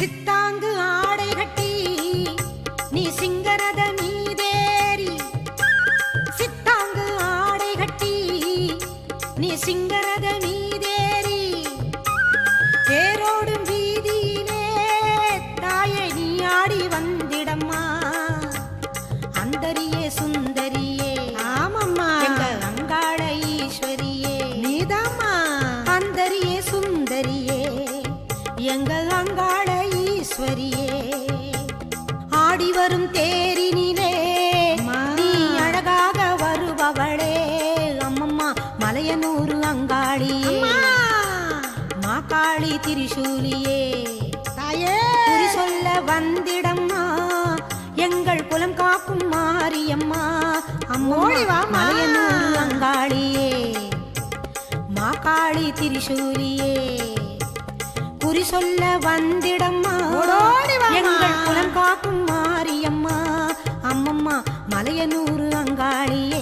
சித்தாங்கு தேரினிலே. நீ அழகாக வருபவளே. அம்மம்மா மலையனூரு அங்காளியே. மாக்காளி திரிசூலியே. தாயே. சொல்ல வந்திடம்மா. எங்கள் குலம் காக்கும் மாரியம்மா. அம்மோடி வா மலையனூரு அங்காளியே. மாக்காளி திரிசூலியே. குறி சொல்ல வந்திடம்மா. எங்கள் குலம் காக்கும் மாரியம்மா. அம்மம்மா மலையனூர் அங்காளியே.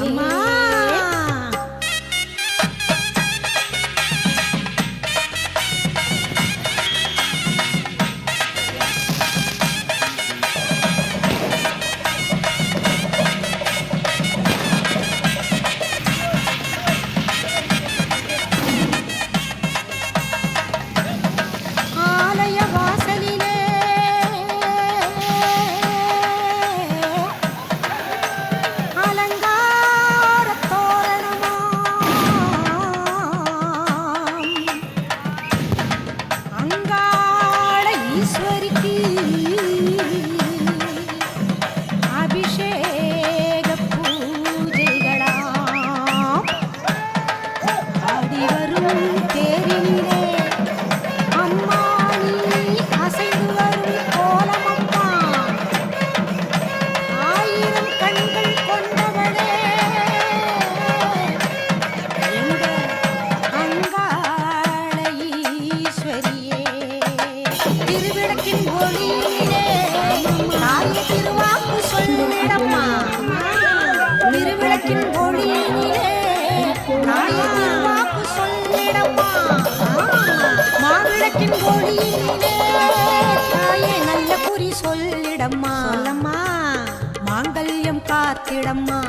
காத்திடம்மா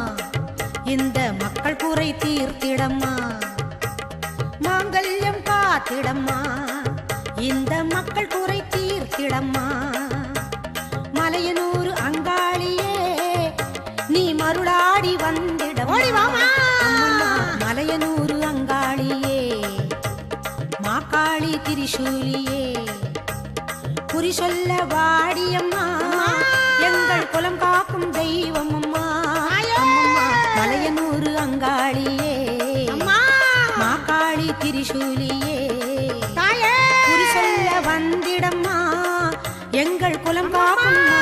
இந்த மக்கள் குறை தீர்த்திடம்மா. மாங்கல்யம் காத்திடம்மா. இந்த மக்கள் குறை தீர்த்திடம்மா. மலையனூர் அங்காளியே நீ மருளாடி வந்திட ஓடி வாமா. மலையனூர் அங்காளியே மாக்காளி திரிசூலியே. குறி சொல்ல வாடியம்மா அகநூறு அங்காளியே. மாகாளி திரிசூலியே. சொல்ல வந்திடம்மா. எங்கள் குலம் காக்கும்